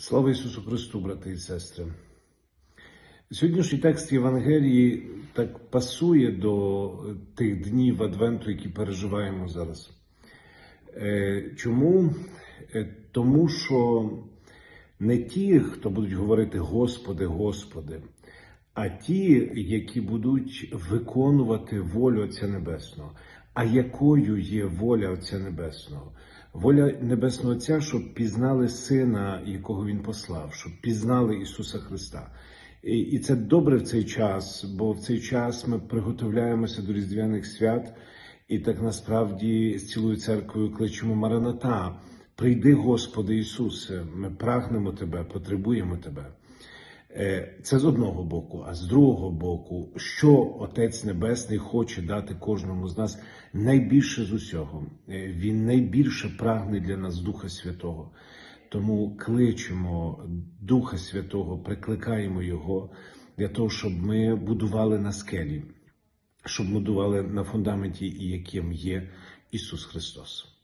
Слава Ісусу Христу, брати і сестри. Сьогоднішній текст Євангелії так пасує до тих днів Адвенту, які переживаємо зараз. Е, Чому? Е, Тому що не ті, хто будуть говорити Господи, Господи, а ті, які будуть виконувати волю Отця Небесного. А якою є воля Отця Небесного? Воля Небесного Отця, щоб пізнали Сина, якого Він послав, щоб пізнали Ісуса Христа. І це добре в цей час, бо в цей час ми приготовляємося до Різдвяних свят, і так насправді з цілою церквою кличемо Мараната. Прийди, Господи Ісусе, ми прагнемо Тебе, потребуємо Тебе. Е, Це з одного боку, а з другого боку, що Отець Небесний хоче дати кожному з нас найбільше з усього. Е, Він найбільше прагне для нас Духа Святого. Тому кличемо Духа Святого, прикликаємо Його для того, щоб ми будували на скелі, щоб будували на фундаменті, яким є Ісус Христос.